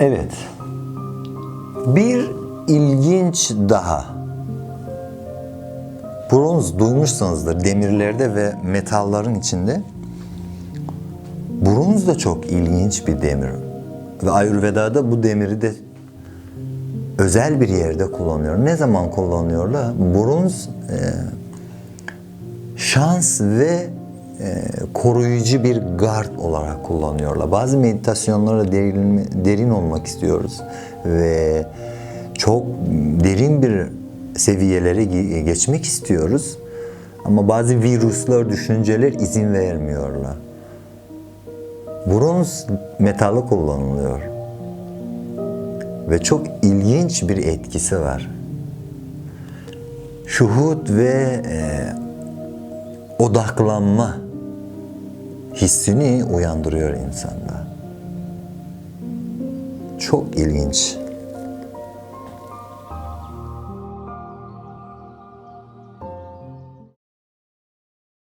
Evet. Bir ilginç daha. Bronz duymuşsanızdır demirlerde ve metalların içinde. Bronz da çok ilginç bir demir. Ve Ayurveda'da bu demiri de özel bir yerde kullanıyor. Ne zaman kullanıyorlar? Bronz e, şans ve koruyucu bir gard olarak kullanıyorlar. Bazı meditasyonlara derin, derin olmak istiyoruz ve çok derin bir seviyelere ge- geçmek istiyoruz. Ama bazı virüsler, düşünceler izin vermiyorlar. Bronz metali kullanılıyor. Ve çok ilginç bir etkisi var. Şuhut ve e, odaklanma hissini uyandırıyor insanda. Çok ilginç.